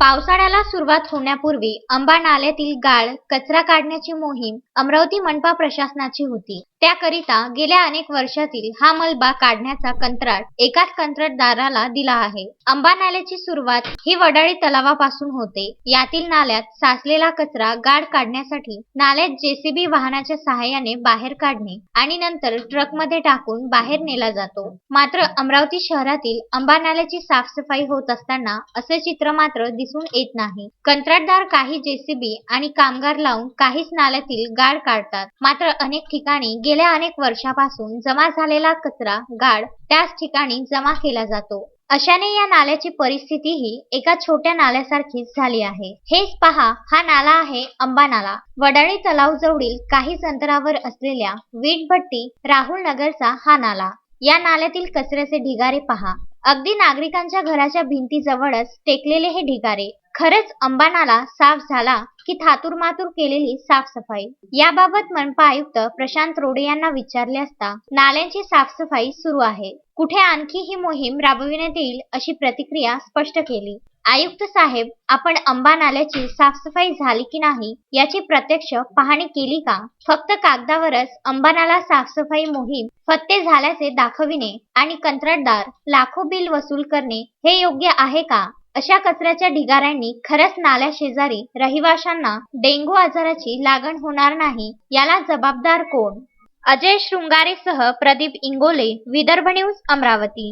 पावसाळ्याला सुरुवात होण्यापूर्वी अंबा नाल्यातील गाळ कचरा काढण्याची मोहीम अमरावती मनपा प्रशासनाची होती. त्याकरिता गेल्या अनेक वर्षातील हा मलबा काढण्याचा कंत्राट एकाच कंत्राटदाराला दिला आहे. अंबा नाल्याची सुरुवात ही वडाळी तलावापासून होते. यातील नाल्यात साचलेला कचरा गाळ काढण्यासाठी नाल्यात जेसीबी वाहनाच्या सहाय्याने बाहेर काढणे आणि नंतर ट्रकमध्ये टाकून बाहेर नेला जातो. मात्र अमरावती शहरातील अंबा नाल्याची साफसफाई होत असताना असे चित्र मात्र दिसून येत नाही. कंत्राटदार काही जेसीबी आणि कामगार लावून काहीच नाल्यातील गाळ काढतात. मात्र अनेक ठिकाणी गेल्या अनेक वर्षापासून जमा झालेला कचरा गाळ त्याच ठिकाणी जमा केला जातो. अशाने या नाल्याची परिस्थितीही एका छोट्या नाल्यासारखीच झाली आहे. हेच पहा हा नाला आहे अंबा नाला. वडाळी तलाव जवळील काहीच अंतरावर असलेल्या वीटभट्टी राहुल नगरचा हा नाला. या नाल्यातील कचऱ्याचे ढिगारे पहा. अगदी नागरिकांच्या घराच्या भिंतीजवळच टेकलेले हे ढिगारे. खरंच अंबा नाला साफ झाला की थातूर मातूर केलेली साफसफाई. याबाबत मनपा आयुक्त प्रशांत रोडे यांना विचारले असता नाल्यांची साफसफाई सुरू आहे. कुठे आणखी ही मोहीम राबविण्यात येईल अशी प्रतिक्रिया स्पष्ट केली. आयुक्त साहेब आपण अंबा नाल्याची साफसफाई झाली की नाही याची प्रत्यक्ष पाहणी केली का? फक्त कागदावरच अंबा नाला साफसफाई मोहीम फत्ते झाल्याचे दाखविणे आणि कंत्राटदार लाखो बिल वसूल करणे हे योग्य आहे का? अशा कचऱ्याच्या ढिगाऱ्यांनी खरंच नाल्या शेजारी रहिवाशांना डेंग्यू आजाराची लागण होणार नाही याला जबाबदार कोण? अजय शृंगारेसह प्रदीप इंगोले विदर्भ न्यूज अमरावती.